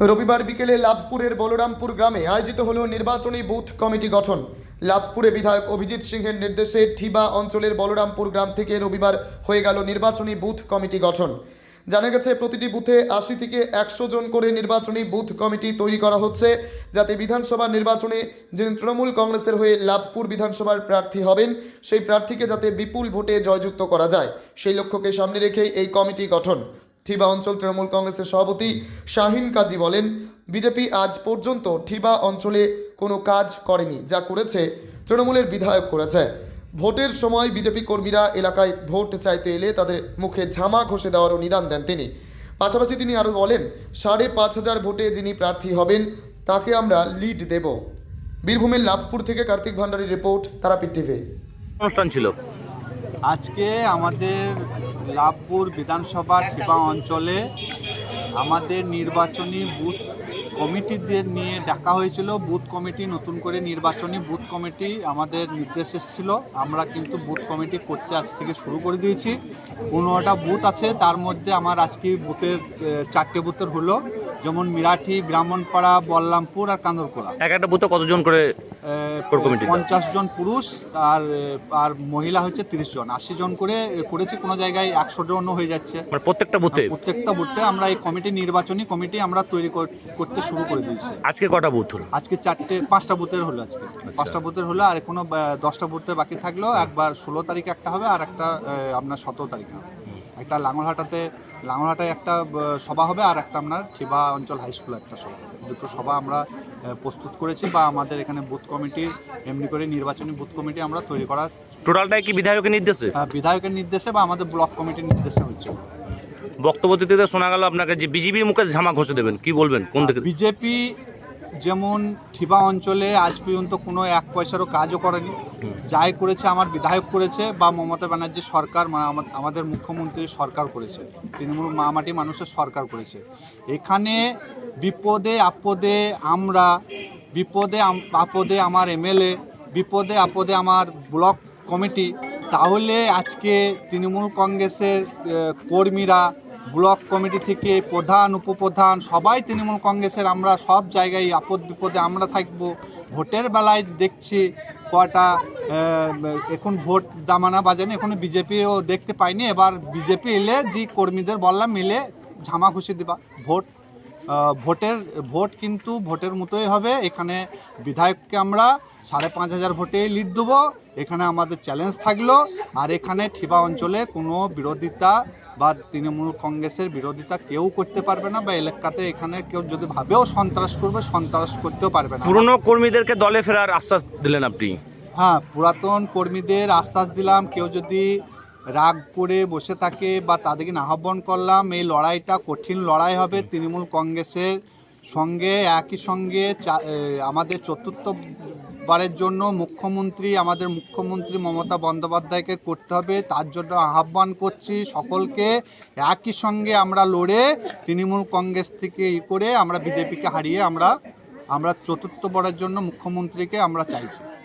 রবিবার বিকেলে লাভপুরের বলরামপুর গ্রামে আয়োজিত হলো নির্বাচনী বুথ কমিটি গঠন। লাভপুরে বিধায়ক অভিজিৎ সিংহের নির্দেশে ঠিবা অঞ্চলের বলরামপুর গ্রাম থেকে রবিবার হয়ে গেল নির্বাচনী বুথ কমিটি গঠন। জানা গেছে, প্রতিটি বুথে আশি থেকে একশো জন করে নির্বাচনী বুথ কমিটি তৈরি করা হচ্ছে, যাতে বিধানসভা নির্বাচনে যিনি তৃণমূল কংগ্রেসের হয়ে লাভপুর বিধানসভার প্রার্থী হবেন, সেই প্রার্থীকে যাতে বিপুল ভোটে জয়যুক্ত করা যায়। সেই লক্ষ্যকে সামনে রেখেই এই কমিটি গঠন। ঠিবা অঞ্চল তৃণমূল কংগ্রেসের সভাপতি শাহিন কাজী বলেন বিজেপি আজ পর্যন্ত ঠিবা অঞ্চলে কোনো কাজ করেনি যা করেছে তৃণমূলের বিধায়ক করেছে। ভোটের সময় বিজেপি কর্মীরা এলাকায় ভোট চাইতে এলে তাদের মুখে ঝামা ঘষে দেওয়ারও নিদান দেন তিনি। পাশাপাশি তিনি আরও বলেন সাড়ে পাঁচ হাজার ভোটে যিনি প্রার্থী হবেন তাকে আমরা লিড দেব। বীরভূমের লাভপুর থেকে কার্তিক ভান্ডারীর রিপোর্ট তারাপীঠ টিভি। অনুষ্ঠান ছিল। আজকে আমাদের লাভপুর বিধানসভা ঠিপা অঞ্চলে আমাদের নির্বাচনী বুথ কমিটিদের নিয়ে ডাকা হয়েছিল। বুথ কমিটি নতুন করে নির্বাচনী বুথ কমিটি আমাদের নির্দেশ এসেছিল। আমরা কিন্তু বুথ কমিটি করতে আজ থেকে শুরু করে দিয়েছি। পনেরোটা বুথ আছে। তার মধ্যে আমার আজকে বুথের চারটে বুথের হলো। যেমন মিরাঠি ব্রাহ্মণপাড়া বল্লামপুর আর কান্দরকোলা। এক একটা বুথে কতজন করে কোর কমিটি? পঞ্চাশ জন পুরুষ আর আর মহিলা হচ্ছে তিরিশ জন। আশি জন করে করেছি কোনো জায়গায় একশো জনও হয়ে যাচ্ছে। মানে প্রত্যেকটা বুথে? প্রত্যেকটা বুথে আমরা এই কমিটি নির্বাচনী কমিটি আমরা তৈরি কর- করতে শুরু করে দিয়েছি। আজকে কটা বুথ হলো? আজকে চারটে পাঁচটা বুথের হলো আজকে। পাঁচটা বুথের হলো আর এখনও বা- দশটা বুথে বাকি থাকল। একবার ষোলো তারিখে একটা হবে আর একটা আপনার সতেরো তারিখে হবে। একটা লাঙলহাটাতে লাঙলহাটায় একটা সভা হবে আর একটা আপনার শিবা অঞ্চল হাই স্কুলে একটা সভা হবে। দুটো সভা আমরা প্রস্তুত করেছি বা আমাদের এখানে বুথ কমিটির এমনি করে নির্বাচনী বুথ কমিটি আমরা তৈরি করার টোটালটাই কি বিধায়কের নির্দেশে? বিধায়কের নির্দেশে বা আমাদের ব্লক কমিটির নির্দেশে হচ্ছে। বক্তব্য দিতে দিতে শোনা গেল আপনাকে যে বিজেপির মুখে ঝামা ঘষে দেবেন কি বলবেন? কোন থেকে বিজেপি যেমন ঠিবা অঞ্চলে আজ পর্যন্ত কোনো এক পয়সারও কাজও করেনি। যাই করেছে আমার বিধায়ক করেছে বা মমতা ব্যানার্জির সরকার মানে আমাদের মুখ্যমন্ত্রী সরকার করেছে। তৃণমূল মামাটি মানুষের সরকার করেছে। এখানে বিপদে আপদে আমরা, বিপদে আপদে আমার এমএলএ, বিপদে আপদে আমার ব্লক কমিটি, তাহলে আজকে তৃণমূল কংগ্রেসের কর্মীরা ব্লক কমিটি থেকে প্রধান, উপপ্রধান, সবাই তৃণমূল কংগ্রেসের, আমরা সব জায়গায় আপদ বিপদে আমরা থাকব। ভোটের বেলায় দেখছি কটা এখন ভোট দামানা বাজানি এখন বিজেপিও দেখতে পাইনি। এবার বিজেপি এলে যে কর্মীদের বললাম, মিলে ঝামা খুশি দিবা, ভোট ভোটের ভোট কিন্তু ভোটের মতোই হবে। এখানে বিধায়ককে আমরা সাড়ে পাঁচ হাজার ভোটে লিড দেবো। এখানে আমাদের চ্যালেঞ্জ থাকল। আর এখানে ঠিবা অঞ্চলে কোনো বিরোধিতা বা তৃণমূল কংগ্রেসের বিরোধিতা কেউ করতে পারবে না বা এলাকাতে এখানে কেউ যদি ভাবেও সন্ত্রাস করবে সন্ত্রাস করতেও পারবে না। পুরনো কর্মীদেরকে দলে ফেরার আশ্বাস দিলেন আপনি? হ্যাঁ পুরাতন কর্মীদের আশ্বাস দিলাম। কেউ যদি রাগ করে বসে থাকে বা তাদেরকে আহ্বান করলাম এই লড়াইটা কঠিন লড়াই হবে। তৃণমূল কংগ্রেসের সঙ্গে একই সঙ্গে চা- আমাদের চতুর্থ বারের জন্য মুখ্যমন্ত্রী আমাদের মুখ্যমন্ত্রী মমতা বন্দ্যোপাধ্যায়কে করতে হবে। তার জন্য আহ্বান করছি সকলকে। একই সঙ্গে আমরা লড়ে তৃণমূল কংগ্রেস থেকে ই করে আমরা বিজেপিকে হারিয়ে আমরা আমরা চতুর্থ বারের জন্য মুখ্যমন্ত্রীকে আমরা চাইছি।